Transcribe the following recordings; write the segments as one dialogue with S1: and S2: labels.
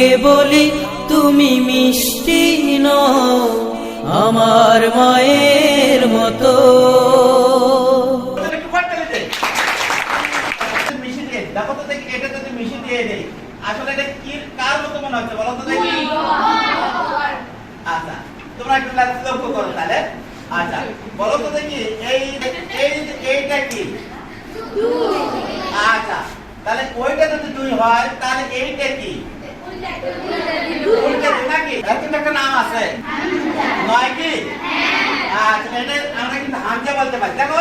S1: গোলাপকে বলি তুমি মিষ্টি নও আমার মায়ের মতো।
S2: দেই, আসলে এটা কি মতো মনে হচ্ছে বলো তো আচ্ছা তাহলে। আচ্ছা বলো তো দেখি এই আচ্ছা তাহলে ওইটা যদি দুই হয় তাহলে এইটা কি ওইটা দুই নাকি এর কিন্তু একটা নাম আছে নয় কি আচ্ছা এটা আমরা কিন্তু বলতে পারি। দেখো,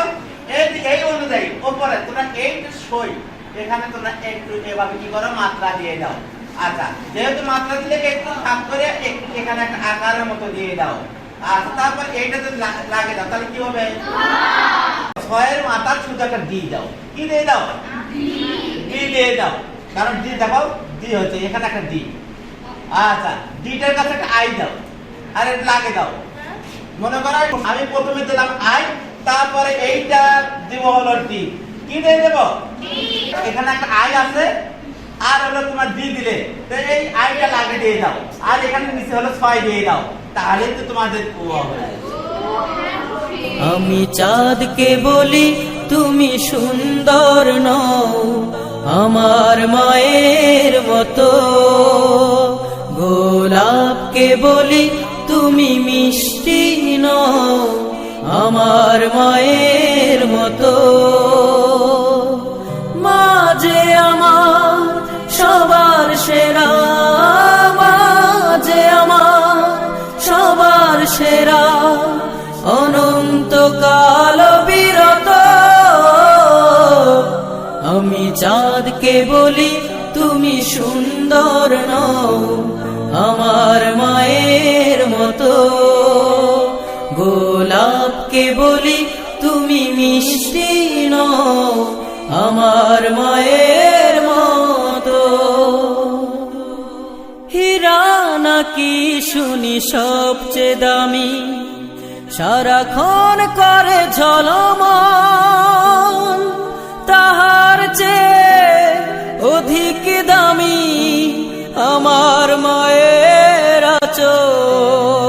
S2: এই এই অনুযায়ী উপরে তোমরা এইটা সই। এখানে তোমরা একটু এভাবে কি করো, মাত্রা দিয়ে দাও। আচ্ছা যেহেতু মাত্রা দিলে একটু ভাগ করে এখানে একটা আকারের মতো দিয়ে দাও। আচ্ছা তারপর এইটা যদি লা- লাগিয়ে দাও, তাহলে কি হবে? ছয়ের শুধু একটা ডি দাও। কি দিয়ে দাও? দিয়ে দাও। কারণ দেখো হচ্ছে, এখানে একটা আচ্ছা কাছে একটা আই দাও। আর লাগে দাও। মনে করো, আমি প্রথমে দিলাম আই তারপরে এইটা দিব হলো ডি কি দিয়ে দেব? এখানে একটা আই আছে আর হলো তোমার ডি দিলে। তো এই আইটা লাগে দিয়ে দাও। আর এখানে নিচে হলো ছয় দিয়ে দাও। তাহলে তো তোমাদের ও হবে।
S1: আমি চাঁদকে বলি তুমি সুন্দর নও। আমার মায়ের মতো। গোলাপকে বলি তুমি মিষ্টি নও। আমার মায়ের মতো। মাঝে আমার সবার সেরা, মাঝে আমার সবার সেরা। অনন্তকাল বিরত, আমি চাঁদকে বলি, তুমি সুন্দর নও। আমার মায়ের মতো। গোলাপকে বলি, তুমি মিষ্টি আমার মায়ের মতো। হীরা নাকি শুনি সবচেয়ে দামি? সারাক্ষণ করে ঝলমল, তাহার চেয়ে অধিক দামি আমার মায়ের আচল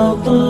S3: দাও তো